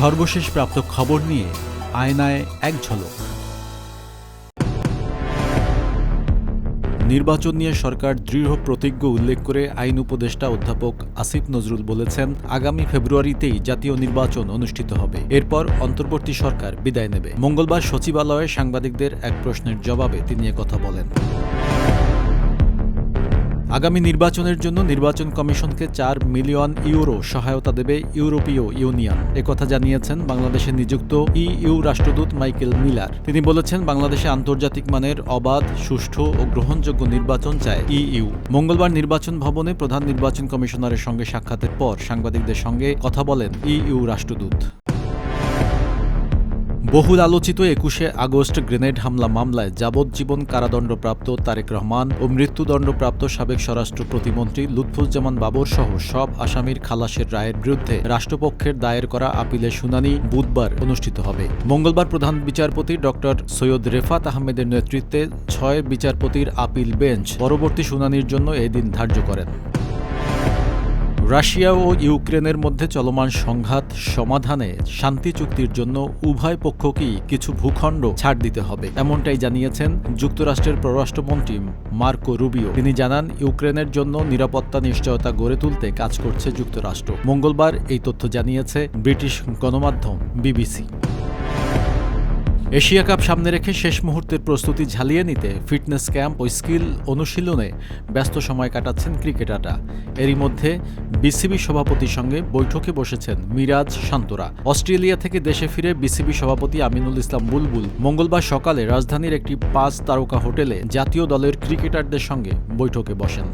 সর্বশেষ প্রাপ্ত খবর নিয়ে আয়নায় এক ঝলক। নির্বাচন নিয়ে সরকার দৃঢ় প্রতিজ্ঞ উল্লেখ করে আইন উপদেষ্টা অধ্যাপক আসিফ নজরুল বলেছেন, আগামী ফেব্রুয়ারিতেই জাতীয় নির্বাচন অনুষ্ঠিত হবে। এরপর অন্তর্বর্তী সরকার বিদায় নেবে। মঙ্গলবার সচিবালয়ে সাংবাদিকদের এক প্রশ্নের জবাবে তিনি কথা বলেন। আগামী নির্বাচনের জন্য নির্বাচন কমিশনকে চার মিলিয়ন ইউরো সহায়তা দেবে ইউরোপীয় ইউনিয়ন। একথা জানিয়েছেন বাংলাদেশে নিযুক্ত ইইউ রাষ্ট্রদূত মাইকেল মিলার। তিনি বলেছেন, বাংলাদেশে আন্তর্জাতিক মানের অবাধ, সুষ্ঠু ও গ্রহণযোগ্য নির্বাচন চায় ইইউ। মঙ্গলবার নির্বাচন ভবনে প্রধান নির্বাচন কমিশনারের সঙ্গে সাক্ষাতের পর সাংবাদিকদের সঙ্গে কথা বলেন ইইউ রাষ্ট্রদূত। বহুল আলোচিত একুশে আগস্ট গ্রেনেড হামলা মামলায় যাবজ্জীবন কারাদণ্ডপ্রাপ্ত তারেক রহমান ও মৃত্যুদণ্ডপ্রাপ্ত সাবেক স্বরাষ্ট্র প্রতিমন্ত্রী লুৎফুজ্জামান বাবর সহ সব আসামির খালাসের রায়ের বিরুদ্ধে রাষ্ট্রপক্ষের দায়ের করা আপিলের শুনানি বুধবার অনুষ্ঠিত হবে। মঙ্গলবার প্রধান বিচারপতি ড. সৈয়দ রেফাত আহমেদের নেতৃত্বে ছয় বিচারপতির আপিল বেঞ্চ পরবর্তী শুনানির জন্য এদিন ধার্য করেন। রাশিয়া ও ইউক্রেনের মধ্যে চলমান সংঘাত সমাধানে শান্তি চুক্তির জন্য উভয় পক্ষকেই কিছু ভূখণ্ড ছাড় দিতে হবে, এমনটাই জানিয়েছেন যুক্তরাষ্ট্রের পররাষ্ট্রমন্ত্রী মার্কো রুবিও। তিনি জানান, ইউক্রেনের জন্য নিরাপত্তা নিশ্চয়তা গড়ে তুলতে কাজ করছে যুক্তরাষ্ট্র। মঙ্গলবার এই তথ্য জানিয়েছে ব্রিটিশ গণমাধ্যম বিবিসি। এশিয়া কাপ সামনে রেখে শেষ মুহূর্তের প্রস্তুতি ঝালিয়ে নিতে ফিটনেস ক্যাম্প ও স্কিল অনুশীলনে ব্যস্ত সময় কাটাচ্ছেন ক্রিকেটাররা। এরই মধ্যে বিসিবি সভাপতির সঙ্গে বৈঠকে বসেছেন মিরাজ শান্তরা। অস্ট্রেলিয়া থেকে দেশে ফিরে বিসিবি সভাপতি আমিনুল ইসলাম বুলবুল মঙ্গলবার সকালে রাজধানীর একটি পাঁচ তারকা হোটেলে জাতীয় দলের ক্রিকেটারদের সঙ্গে বৈঠকে বসেন।